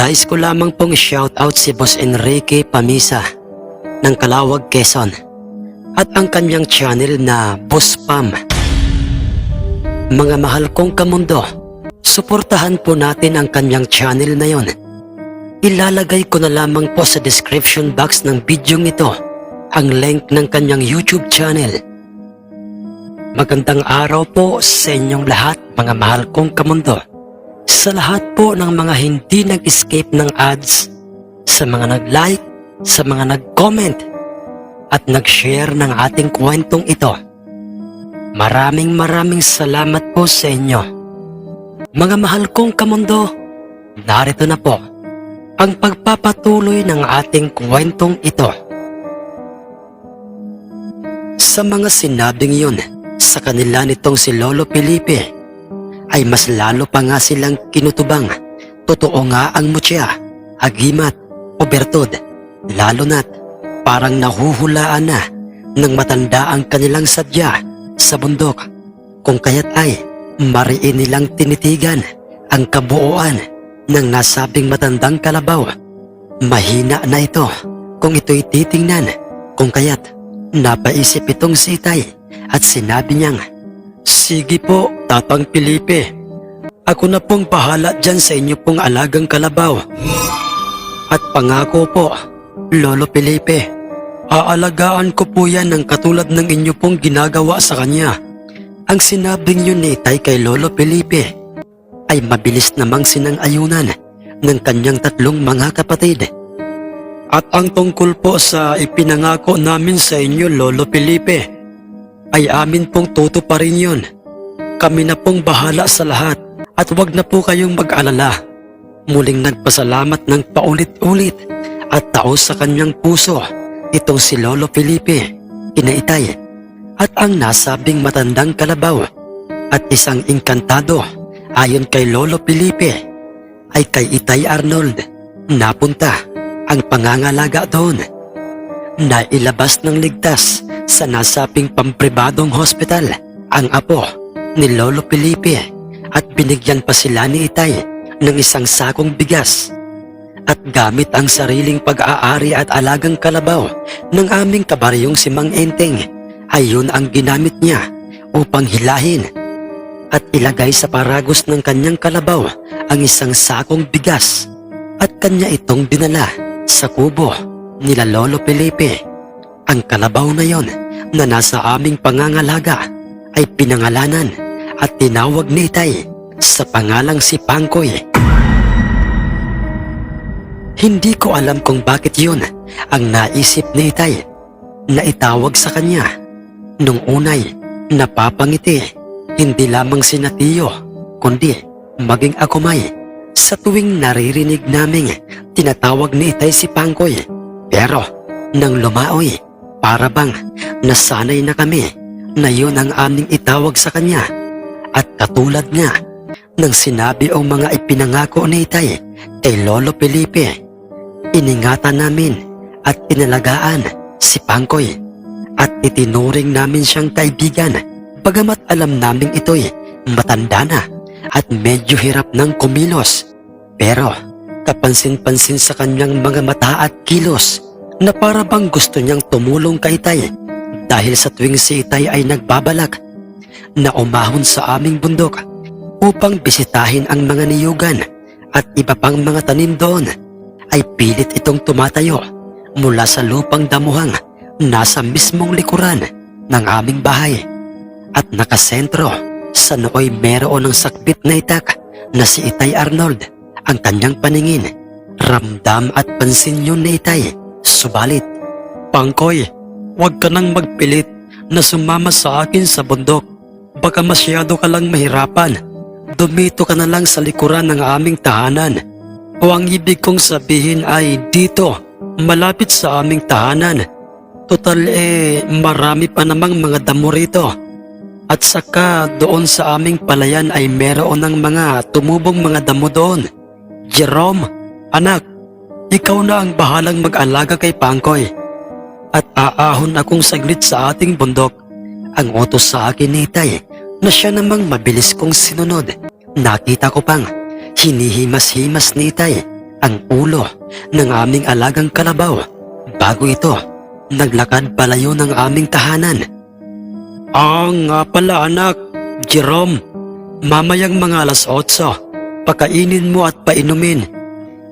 Nais ko lamang pong shoutout si Boss Enrique Pamisa ng Kalawag, Quezon at ang kanyang channel na Boss Pam. Mga mahal kong kamundo, suportahan po natin ang kanyang channel na yon. Ilalagay ko na lamang po sa description box ng video ito ang link ng kanyang YouTube channel. Magandang araw po sa inyong lahat mga mahal kong kamundo. Sa lahat po ng mga hindi nag-escape ng ads, sa mga nag-like, sa mga nag-comment, at nag-share ng ating kwentong ito. Maraming maraming salamat po sa inyo. Mga mahal kong kamundo, narito na po ang pagpapatuloy ng ating kwentong ito. Sa mga sinabing yun, sa kanila nitong si Lolo Felipe, ay mas lalo pa nga silang kinutubang. Totoo nga ang mutya, agimat, o lalo na't parang nahuhulaan na ng matanda ang kanilang sadya sa bundok. Kung kaya't ay mariin nilang tinitigan ang kabuuan ng nasabing matandang kalabaw. Mahina na ito kung ito'y titingnan kung kaya't napaisip itong sitay at sinabi niyang Sige po, Tatang Pilipe. Ako na pong bahala dyan sa inyo pong alagang kalabaw. At pangako po, Lolo Felipe, aalagaan ko po yan ng katulad ng inyo pong ginagawa sa kanya. Ang sinabing yun ni Tay kay Lolo Felipe ay mabilis namang sinang-ayunan ng kanyang tatlong mga kapatid. At ang tungkol po sa ipinangako namin sa inyo, Lolo Felipe, ay amin pong tutuparin yun. Kami na pong bahala sa lahat at wag na po kayong mag-alala. Muling nagpasalamat ng paulit-ulit at tao sa kanyang puso itong si Lolo Felipe, kinaitay at ang nasabing matandang kalabaw at isang inkantado ayon kay Lolo Felipe ay kay Itay Arnold napunta ang pangangalaga doon na ilabas ng ligtas sa nasaping pampribadong hospital ang apo ni Lolo Felipe at binigyan pa sila ni Itay ng isang sakong bigas at gamit ang sariling pag-aari at alagang kalabaw ng aming kabaryong si Mang Enteng ay yun ang ginamit niya upang hilahin at ilagay sa paragos ng kanyang kalabaw ang isang sakong bigas at kanya itong dinala sa kubo nila Lolo Felipe. Ang kalabaw na yon na nasa aming pangangalaga ay pinangalanan at tinawag ni Itay sa pangalang si Pangkoy. Hindi ko alam kung bakit yun ang naisip ni Itay na itawag sa kanya. Nung unay, napapangiti, hindi lamang si Natiyo, kundi maging ako may. Sa tuwing naririnig naming tinatawag ni Itay si Pangkoy. Pero nang lumaoy, para bang nasanay na kami na yun ang aming itawag sa kanya. At katulad nga nang sinabi ang mga ipinangako ni Itay kay Lolo Felipe, iningatan namin at inalagaan si Pangkoy at itinuring namin siyang kaibigan bagamat alam naming ito'y matanda na at medyo hirap ng kumilos. Pero kapansin-pansin sa kanyang mga mata at kilos na para bang gusto niyang tumulong kay Tay dahil sa tuwing si Itay ay nagbabalak na umahon sa aming bundok upang bisitahin ang mga niyugan at iba pang mga tanim doon ay pilit itong tumatayo mula sa lupang damuhang nasa mismong likuran ng aming bahay at nakasentro sa nooy meron ng sakbit na itak na si Itay Arnold ang kanyang paningin. Ramdam at pansin yun ni Itay. Subalit, Pangkoy, huwag ka nang magpilit na sumama sa akin sa bundok. Baka masyado ka lang mahirapan. Dumito ka na lang sa likuran ng aming tahanan. O ang ibig kong sabihin ay dito, malapit sa aming tahanan. Total eh, marami pa namang mga damo rito. At saka doon sa aming palayan ay meron ng mga tumubong mga damo doon. Jerome, anak, ikaw na ang bahalang mag-alaga kay Pangkoy. At aahon akong saglit sa ating bundok. Ang utos sa akin ni Itay na siya namang mabilis kong sinunod. Nakita ko pang hinihimas-himas ni Itay ang ulo ng aming alagang kalabaw. Bago ito, naglakad palayo ng aming tahanan. Ah, nga pala anak, Jerome. Mamayang mga alas 8, pakainin mo at painumin.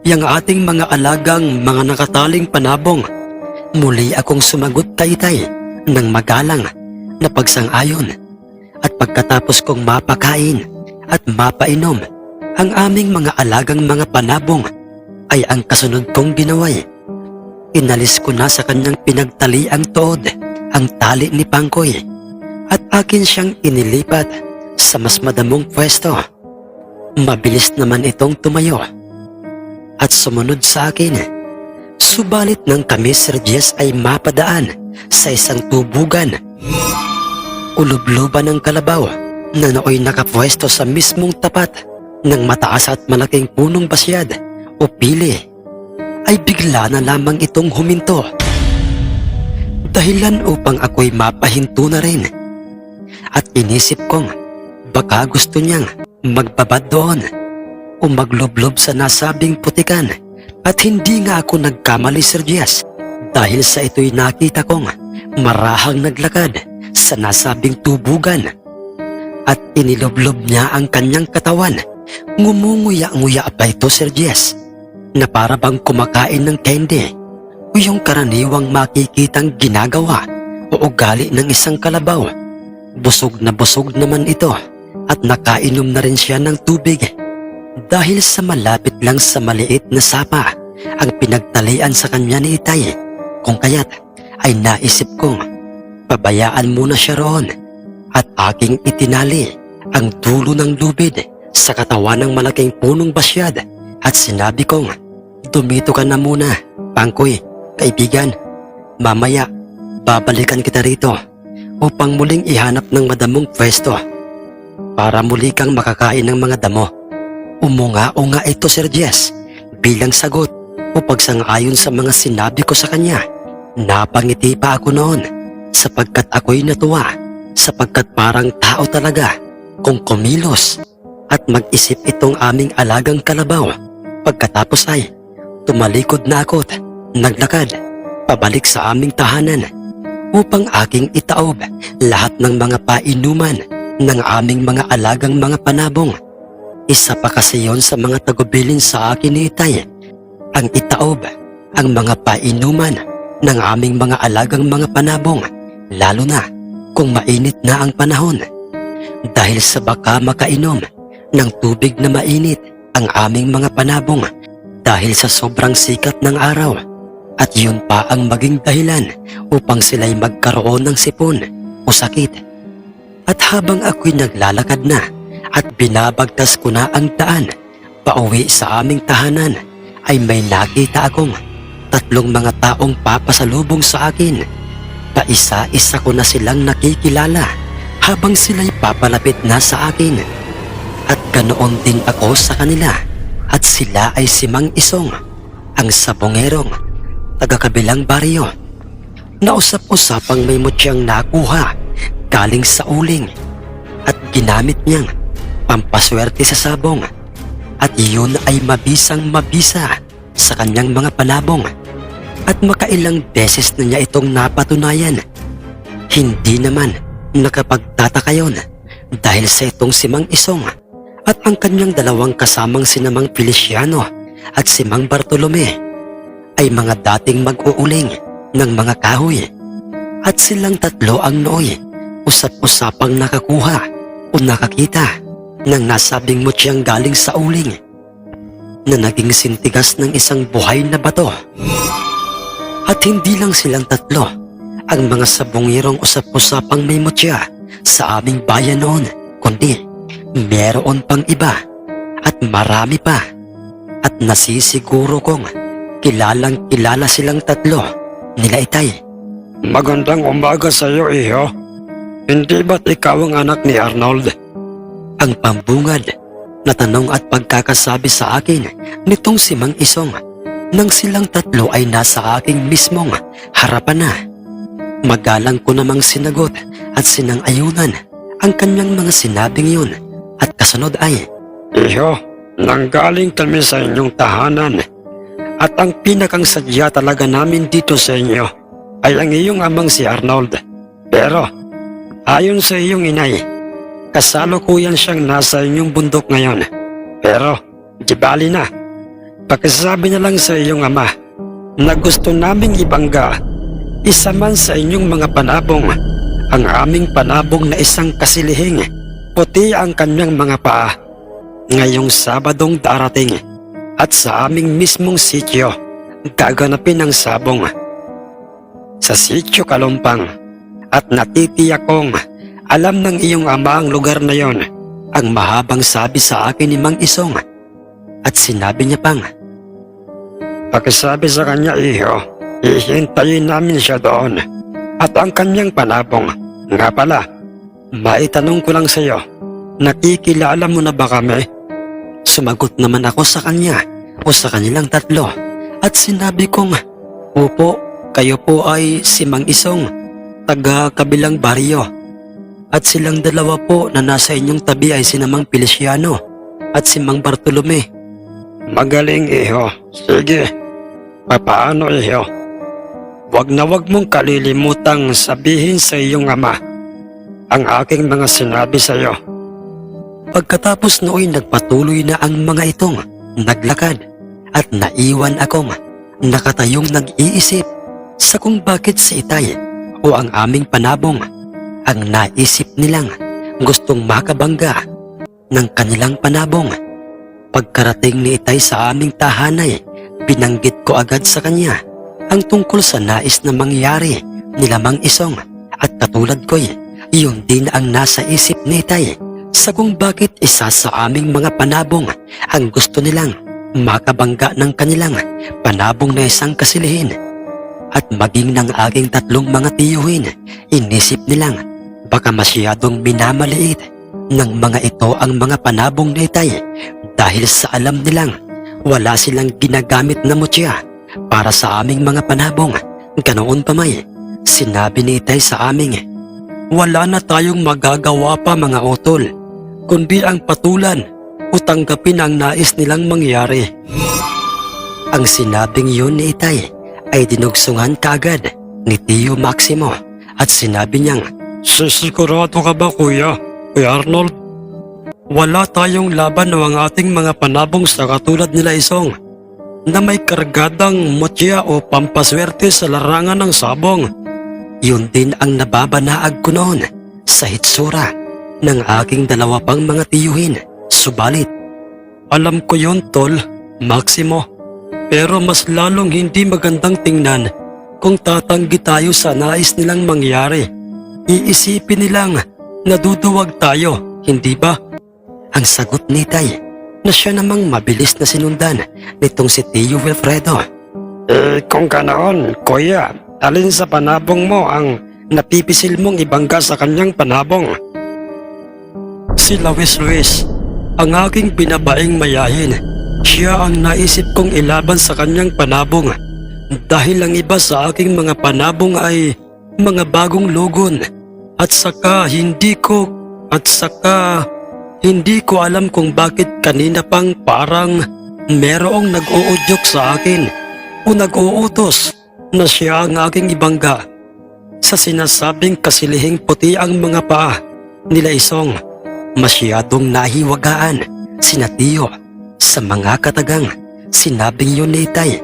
Yang ating mga alagang mga nakataling panabong. Muli akong sumagot taytay ng magalang na pagsang-ayon. At pagkatapos kong mapakain at mapainom, ang aming mga alagang mga panabong ay ang kasunod kong ginaway. Inalis ko na sa kanyang pinagtali ang tood, ang tali ni Pangkoy, at akin siyang inilipat sa mas madamong pwesto. Mabilis naman itong tumayo at sumunod sa akin. Subalit nang kami Sir Jess ay mapadaan sa isang tubugan. Ulubluban ng kalabaw na nooy nakapwesto sa mismong tapat ng mataas at malaking punong basyad o pili ay bigla na lamang itong huminto. Dahilan upang ako'y mapahinto na rin. At inisip kong baka gusto niyang magbabad doon o magloblob sa nasabing putikan at hindi nga ako nagkamali Sir Diaz dahil sa ito'y nakita kong marahang naglakad sa nasabing tubugan at iniloblob niya ang kanyang katawan. Ngumunguya-nguya pa ito Sir Diaz na para bang kumakain ng candy o yung karaniwang makikitang ginagawa o ugali ng isang kalabaw. Busog na busog naman ito at nakainom na rin siya ng tubig dahil sa malapit lang sa maliit na sapa ang pinagtalian sa kanya ni Itay. Kung kaya't ay naisip kong pabayaan muna siya roon at aking itinali ang dulo ng lubid sa katawan ng malaking punong basyad at sinabi kong dumito ka na muna, Pangkoy, kaibigan. Mamaya, babalikan kita rito upang muling ihanap ng madamong pwesto para muli kang makakain ng mga damo. Umunga-unga ito Sir Jess bilang sagot o pagsang-ayon sa mga sinabi ko sa kanya. Napangiti pa ako noon sapagkat ako'y natuwa sapagkat parang tao talaga kung kumilos at mag-isip itong aming alagang kalabaw. Pagkatapos ay tumalikod na ako at naglakad pabalik sa aming tahanan upang aking itaob lahat ng mga painuman ng aming mga alagang mga panabong. Isa pa kasi yon sa mga tagubilin sa akin ni Itay. Ang itaob, ang mga painuman ng aming mga alagang mga panabong, lalo na kung mainit na ang panahon. Dahil sa baka makainom ng tubig na mainit ang aming mga panabong dahil sa sobrang sikat ng araw. At yun pa ang maging dahilan upang sila'y magkaroon ng sipon o sakit. At habang ako'y naglalakad na at binabagtas ko na ang daan pauwi sa aming tahanan ay may nakita akong tatlong mga taong papasalubong sa akin. Paisa-isa ko na silang nakikilala habang sila'y papalapit na sa akin. At ganoon din ako sa kanila at sila ay si Mang Isong, ang sabongerong, taga-kabilang baryo. Nausap-usapang may mutyang nakuha galing sa uling at ginamit niyang pampaswerte sa sabong. At iyon ay mabisang mabisa sa kanyang mga panabong at makailang beses na niya itong napatunayan. Hindi naman nakapagtataka yon dahil sa itong si Mang Isong at ang kanyang dalawang kasamang sinamang Feliciano at si Mang Bartolome ay mga dating mag-uuling ng mga kahoy. At silang tatlo ang nooy usap-usapang nakakuha o nakakita ng nasabing mutyang galing sa uling na naging sintigas ng isang buhay na bato. At hindi lang silang tatlo ang mga sabongirong usap-usapang may mutya sa aming bayan noon, kundi meron pang iba at marami pa. At nasisiguro kong kilalang kilala silang tatlo nila itay. Magandang umaga sa iyo, iho. Hindi ba't ikaw ang anak ni Arnold? Ang pambungad na tanong at pagkakasabi sa akin nitong si Mang Isong nang silang tatlo ay nasa aking mismong harapan na. Magalang ko namang sinagot at sinang ayunan ang kanyang mga sinabing yun at kasunod ay Iho, nanggaling kami sa inyong tahanan At ang pinakang sadya talaga namin dito sa inyo ay ang iyong amang si Arnold. Pero, ayon sa iyong inay, kasalukuyan siyang nasa inyong bundok ngayon. Pero, di bali na. Pakisabi na lang sa iyong ama na gusto naming ibangga isa man sa inyong mga panabong ang aming panabong na isang kasilihing puti ang kanyang mga paa ngayong Sabadong darating at sa aming mismong sityo gaganapin ang sabong sa sityo Kalumpang at natitiyak kong alam ng iyong ama ang lugar na yon ang mahabang sabi sa akin ni Mang Isong at sinabi niya pang Pakisabi sa kanya, iho, ihintayin namin siya doon. At ang kanyang panabong, nga pala, maitanong ko lang sa iyo, nakikilala mo na ba kami? Sumagot naman ako sa kanya o sa kanilang tatlo at sinabi kong, Opo, kayo po ay si Mang Isong, taga kabilang baryo. At silang dalawa po na nasa inyong tabi ay si Namang Feliciano at si Mang Bartolome. Magaling, iho. Sige. Papaano, iho? Huwag na huwag mong kalilimutang sabihin sa iyong ama ang aking mga sinabi sa iyo. Pagkatapos nooy nagpatuloy na ang mga itong naglakad at naiwan akong nakatayong nag-iisip sa kung bakit si Itay o ang aming panabong ang naisip nilang gustong makabangga ng kanilang panabong. Pagkarating ni Itay sa aming tahanay, binanggit ko agad sa kanya ang tungkol sa nais na mangyari nila Mang Isong at katulad ko'y yun din ang nasa isip ni Itay sa kung bakit isa sa aming mga panabong ang gusto nilang makabangga ng kanilang panabong na isang kasilihin. At maging ng aking tatlong mga tiyuhin, inisip nilang baka masyadong minamaliit ng mga ito ang mga panabong na itay dahil sa alam nilang wala silang ginagamit na mutya para sa aming mga panabong. Ganoon pa may, sinabi ni Itay sa aming, wala na tayong magagawa pa mga utol, kundi ang patulan o tanggapin ang nais nilang mangyari. Ang sinabing yun ni Itay ay dinugsungan kagad ni Tio Maximo at sinabi niyang, Sisigurado ka ba, kuya? Kuya Arnold? Wala tayong laban ng ating mga panabong sa katulad nila isong na may kargadang mutya o pampaswerte sa larangan ng sabong. yun din ang nababanaag ko noon sa hitsura ng aking dalawa pang mga tiyuhin. Subalit, Alam ko yon tol, Maximo. Pero mas lalong hindi magandang tingnan kung tatanggi tayo sa nais nilang mangyari. Iisipin nilang naduduwag tayo, hindi ba? ang sagot ni Tay na siya namang mabilis na sinundan nitong si Tio Wilfredo. Eh, kung ganoon, kuya, alin sa panabong mo ang napipisil mong ibangga sa kanyang panabong? Si Luis Luis, ang aking binabaing mayahin. Siya ang naisip kong ilaban sa kanyang panabong. Dahil ang iba sa aking mga panabong ay mga bagong lugon. At saka hindi ko, at saka hindi ko alam kung bakit kanina pang parang merong nag-uudyok sa akin o nag-uutos na siya ang aking ibangga. Sa sinasabing kasilihing puti ang mga paa nila isong Masyadong nahiwagaan sina Tio sa mga katagang sinabing yun ni Itay.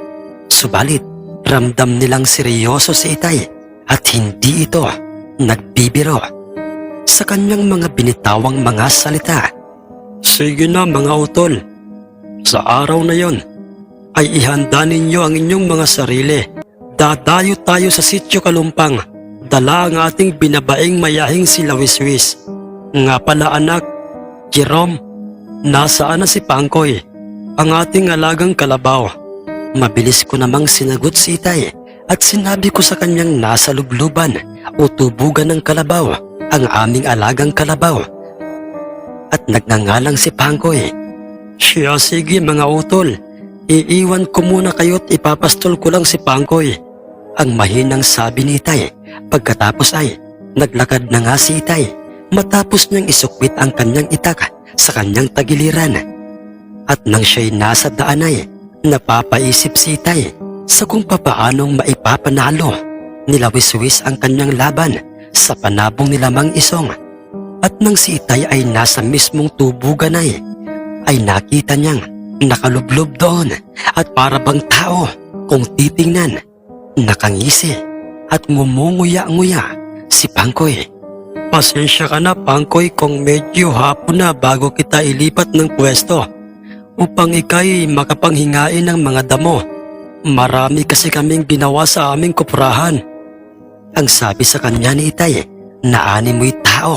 Subalit, ramdam nilang seryoso si Itay at hindi ito nagbibiro. Sa kanyang mga binitawang mga salita, Sige na mga utol. Sa araw na yon, ay ihanda ninyo ang inyong mga sarili. Dadayo tayo sa sityo Kalumpang. Dala ang ating binabaing mayahing si Lawiswis. Nga pala anak, Jerome, nasaan na si Pangkoy? Ang ating alagang kalabaw. mabilis ko namang sinagot si Itay at sinabi ko sa kanyang nasa lubluban o tubugan ng kalabaw ang aming alagang kalabaw. At nagngangalang si Pangkoy. Siya sige mga utol. Iiwan ko muna kayo't ipapastol ko lang si Pangkoy. Ang mahinang sabi ni Itay pagkatapos ay naglakad na nga si Itay matapos niyang isukwit ang kanyang itak sa kanyang tagiliran. At nang siya'y nasa daan ay Napapaisip si Itay sa kung papaanong maipapanalo nila Wiswis ang kanyang laban sa panabong nila Mang Isong. At nang si Itay ay nasa mismong tubugan ay, ay nakita niyang nakalublob doon at para bang tao kung titingnan, nakangisi at ngumunguya-nguya si Pangkoy. Pasensya ka na Pangkoy kung medyo hapon na bago kita ilipat ng pwesto upang ikay makapanghingain ng mga damo. Marami kasi kaming ginawa sa aming kuprahan. Ang sabi sa kanya ni Itay na ani mo'y tao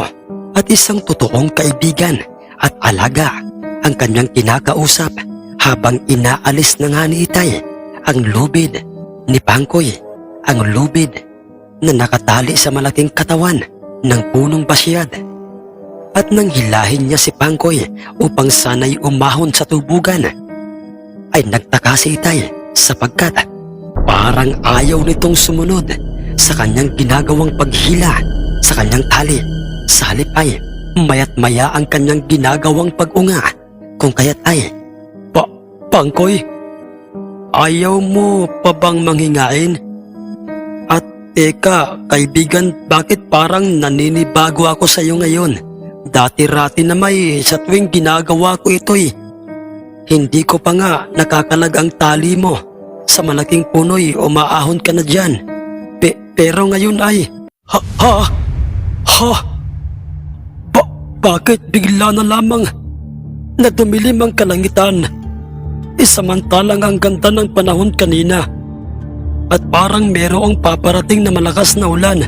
at isang totoong kaibigan at alaga ang kanyang kinakausap habang inaalis na nga ni Itay ang lubid ni Pangkoy, ang lubid na nakatali sa malaking katawan ng punong basyad. At nang hilahin niya si Pangkoy upang sana'y umahon sa tubugan, ay nagtaka si Itay sapagkat parang ayaw nitong sumunod sa kanyang ginagawang paghila sa kanyang tali. Sa halip ay mayat maya ang kanyang ginagawang pag-unga kung kaya't ay Pa, Pangkoy, ayaw mo pa bang manghingain? At teka, kaibigan, bakit parang naninibago ako sa iyo ngayon? Dati-rati na may sa tuwing ginagawa ko ito'y hindi ko pa nga nakakalag ang tali mo. Sa malaking punoy, umaahon ka na dyan. Pe- pero ngayon ay... Ha? Ha? Ha? Ba- bakit bigla na lamang na dumilim ang kalangitan? Isamantalang ang ganda ng panahon kanina. At parang merong paparating na malakas na ulan.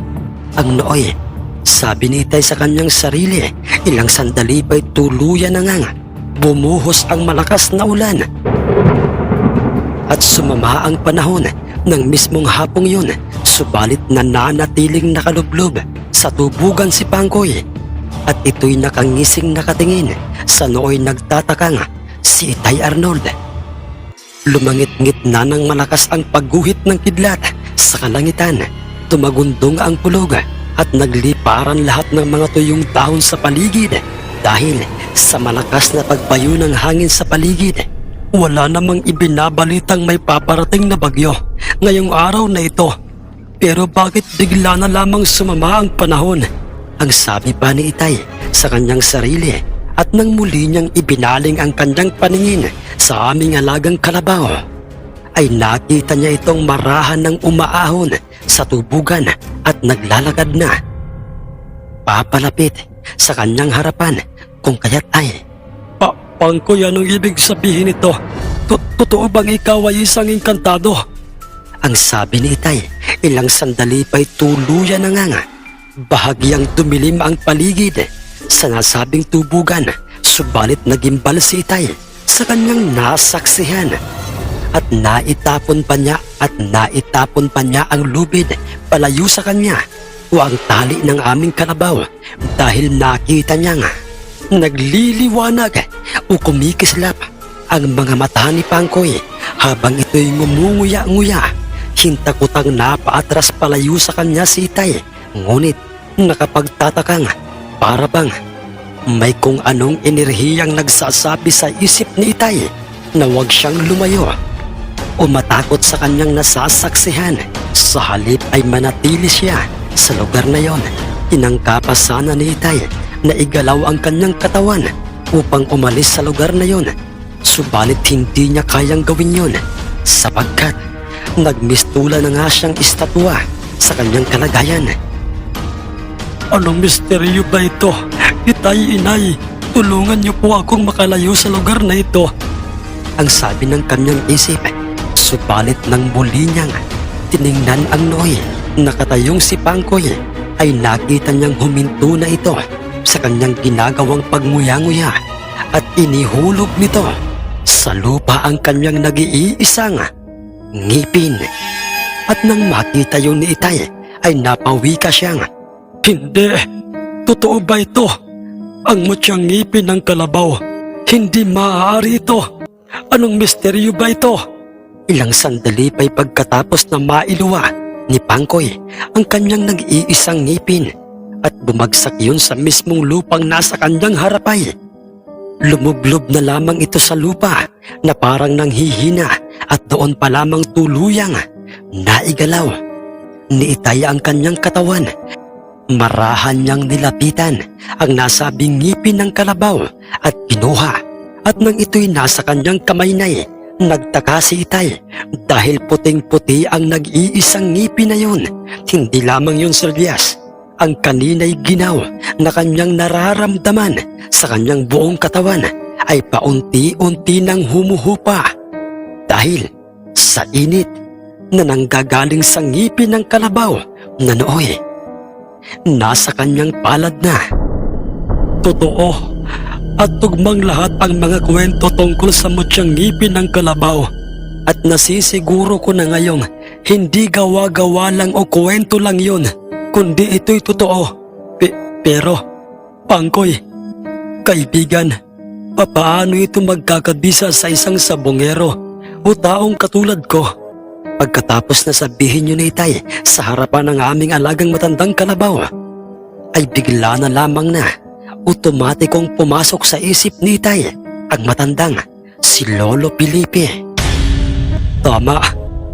Ang nooy, sabi ni Tay sa kanyang sarili, ilang sandali ba'y tuluyan na nga bumuhos ang malakas na ulan. At sumama ang panahon ng mismong hapong yun, subalit nananatiling nakalublob sa tubugan si Pangkoy. At ito'y nakangising nakatingin sa nooy nagtatakang si Itay Arnold. Lumangit-ngit na ng malakas ang pagguhit ng kidlat sa kalangitan. Tumagundong ang pulog at nagliparan lahat ng mga tuyong dahon sa paligid dahil sa malakas na pagbayo ng hangin sa paligid. Wala namang ibinabalitang may paparating na bagyo ngayong araw na ito. Pero bakit bigla na lamang sumama ang panahon? Ang sabi pa ni Itay sa kanyang sarili at nang muli niyang ibinaling ang kanyang paningin sa aming alagang kalabaw, ay nakita niya itong marahan ng umaahon sa tubugan at naglalakad na. Papalapit sa kanyang harapan kung kaya't ay Pa Pangkoy, anong ibig sabihin nito? To- Totoo bang ikaw ay isang inkantado? Ang sabi ni Itay, ilang sandali pa'y tuluyan na nga nga. Bahagyang dumilim ang paligid sa nasabing tubugan, subalit nagimbal si Itay sa kanyang nasaksihan. At naitapon pa niya at naitapon pa niya ang lubid palayo sa kanya o ang tali ng aming kalabaw dahil nakita niya nga nagliliwanag o kumikislap ang mga mata ni Pangkoy habang ito'y ngumunguya-nguya. Hintakotang napaatras palayo sa kanya si Itay, ngunit nakapagtatakang para bang may kung anong enerhiyang nagsasabi sa isip ni Itay na huwag siyang lumayo o matakot sa kanyang nasasaksihan. Sa halip ay manatili siya sa lugar na yon. Inangkapas sana ni Itay na igalaw ang kanyang katawan upang umalis sa lugar na yon. Subalit hindi niya kayang gawin yon sapagkat nagmistula na nga siyang estatwa sa kanyang kalagayan. Anong misteryo ba ito? Itay, inay, tulungan niyo po akong makalayo sa lugar na ito. Ang sabi ng kanyang isip, subalit nang muli niyang tiningnan ang Noy, nakatayong si Pangkoy, ay nakita niyang huminto na ito sa kanyang ginagawang pagmuya-nguya at inihulog nito sa lupa ang kanyang nag-iisang ngipin. At nang makita yun ni Itay, ay napawi ka siyang, Hindi, totoo ba ito? Ang mutyang ngipin ng kalabaw, hindi maaari ito. Anong misteryo ba ito? Ilang sandali pa'y pagkatapos na mailuwa ni Pangkoy ang kanyang nag-iisang ngipin at bumagsak yun sa mismong lupang nasa kanyang harapay. Lumublob na lamang ito sa lupa na parang nanghihina at doon pa lamang tuluyang naigalaw. Niitay ang kanyang katawan. Marahan niyang nilapitan ang nasabing ngipin ng kalabaw at kinuha. At nang ito'y nasa kanyang kamay na eh, nagtaka si Itay dahil puting-puti ang nag-iisang ngipin na yun. Hindi lamang yun, Silvias. Ang kanina'y ginaw na kanyang nararamdaman sa kanyang buong katawan ay paunti-unti nang humuhupa. Dahil sa init na nanggagaling sa ngipin ng kalabaw na nooy nasa kanyang palad na. Totoo at tugmang lahat ang mga kwento tungkol sa mutyang ngipin ng kalabaw. At nasisiguro ko na ngayong hindi gawa-gawa lang o kwento lang yun kundi ito'y totoo. Pe- pero, Pangkoy, kaibigan, papaano ito magkakabisa sa isang sabongero o taong katulad ko? Pagkatapos na sabihin niyo ni Itay sa harapan ng aming alagang matandang kalabaw, ay bigla na lamang na otomatikong pumasok sa isip ni Itay ang matandang si Lolo Pilipe. Tama,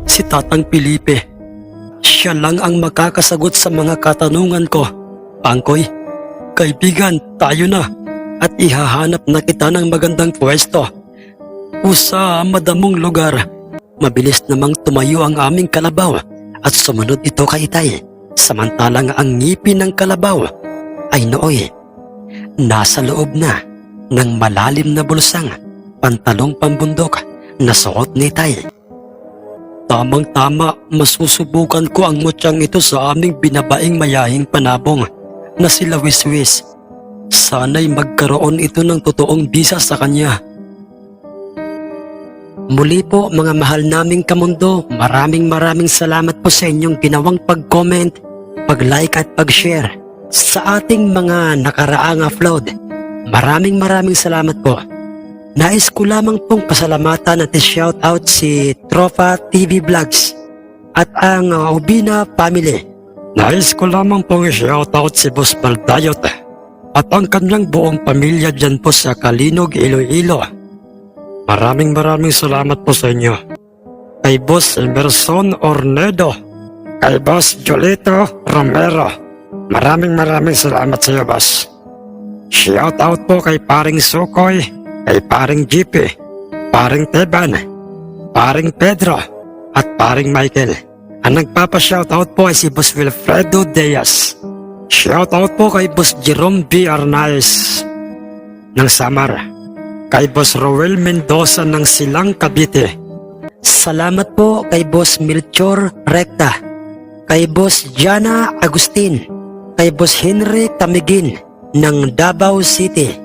si Tatang Pilipe. Siya lang ang makakasagot sa mga katanungan ko. Pangkoy, kaibigan, tayo na at ihahanap na kita ng magandang pwesto. O sa madamong lugar. Mabilis namang tumayo ang aming kalabaw at sumunod ito kay Itay. Samantalang ang ngipin ng kalabaw ay nooy nasa loob na ng malalim na bulsang pantalong pambundok na suot ni Tay. Tamang-tama, masusubukan ko ang mutyang ito sa aming binabaing mayahing panabong na sila Wiswis. Sana'y magkaroon ito ng totoong bisa sa kanya. Muli po mga mahal naming kamundo, maraming maraming salamat po sa inyong ginawang pag-comment, pag-like at pag-share sa ating mga nakaraang upload. Maraming maraming salamat po. Nais ko lamang pong pasalamatan at shout out si Tropa TV Vlogs at ang uh, Ubina Family. Nais ko lamang pong shout out si Boss Baldayot at ang kanyang buong pamilya dyan po sa Kalinog, Iloilo. Maraming maraming salamat po sa inyo. Kay Boss Emerson Ornedo, kay Boss Jolito Romero, maraming maraming salamat sa iyo, Boss. Shout out po kay paring Sukoy, kay paring GP, paring Teban, paring Pedro, at paring Michael. Ang nagpapa-shoutout po ay si Boss Wilfredo Diaz. Shoutout po kay Boss Jerome B. Arnaez ng Samar. Kay Boss Roel Mendoza ng Silang Cavite. Salamat po kay Boss Melchor Recta. Kay Boss Jana Agustin. Kay Boss Henry Tamigin ng Davao City.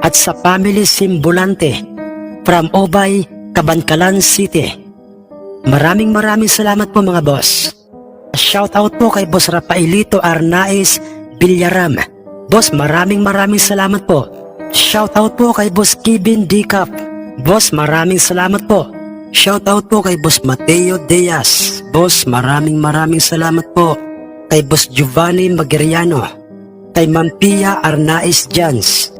at sa Family Simbulante from Obay, Kabankalan City. Maraming maraming salamat po mga boss. Shoutout po kay Boss Rafaelito Arnaiz Villaram. Boss, maraming maraming salamat po. Shoutout po kay Boss Kevin Dicap. Boss, maraming salamat po. Shoutout po kay Boss Mateo Diaz. Boss, maraming maraming salamat po. Kay Boss Giovanni Magiriano. Kay Mampia Arnaiz Jans.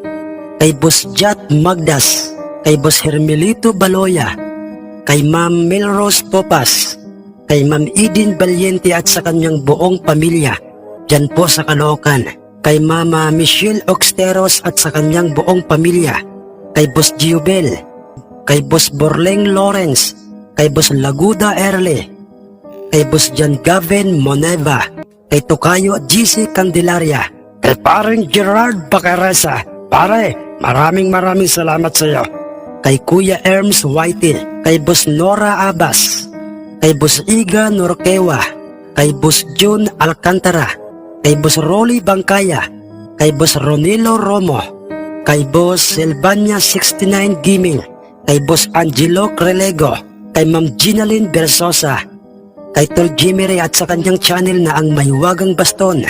kay Boss Jat Magdas, kay Boss Hermelito Baloya, kay Ma'am Melrose Popas, kay Ma'am Eden Valiente at sa kanyang buong pamilya, dyan po sa Caloocan, kay Mama Michelle Oxteros at sa kanyang buong pamilya, kay Boss Giobel, kay Boss Borleng Lawrence, kay Boss Laguda Erle, kay Boss John Gavin Moneva, kay Tokayo GC Candelaria, Kay paring Gerard Bacaresa. Pare, maraming maraming salamat sa iyo. kay Kuya Erms Whitey, kay Boss Nora Abbas, kay Boss Iga Norquewa, kay Boss June Alcantara, kay Boss Rolly Bangkaya, kay Boss Ronilo Romo, kay Boss Silvania 69 Giming, kay Boss Angelo Crelego, kay Ma'am Ginalyn Bersosa, kay Tol Jimmy Ray at sa kanyang channel na ang Mahiwagang Baston,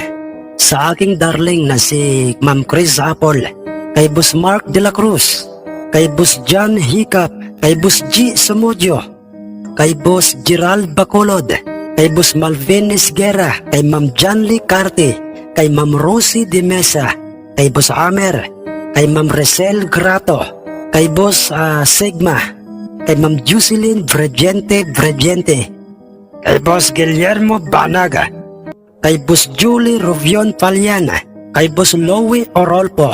sa aking darling na si Ma'am Chris Apple, kay Boss Mark De La Cruz, kay Boss John Hiccup, kay Boss G. Sumudio, kay Boss Gerald Bacolod, kay Boss Malvin Esguera, kay Ma'am Janly Carte, kay Ma'am Rosie De Mesa, kay Boss Amer, kay Ma'am Resel Grato, kay Boss ah, Sigma, kay Ma'am Jocelyn Bregente Bregente, Kay Boss Guillermo Banaga. kay Boss Julie Rovion Paliana, kay Boss Lowy Orolpo,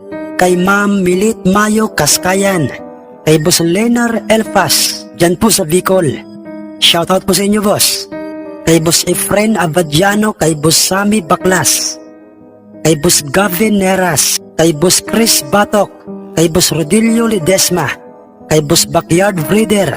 kay Ma'am Milit Mayo Kaskayan, kay Boss Lenar Elfas, dyan po sa Bicol. Shoutout po sa inyo, boss. Kay Boss Efren Abadiano, kay Boss Sami Baklas, kay Boss Gavin Neras, kay Boss Chris Batok, kay Boss Rodilio Ledesma, kay Boss Backyard Breeder,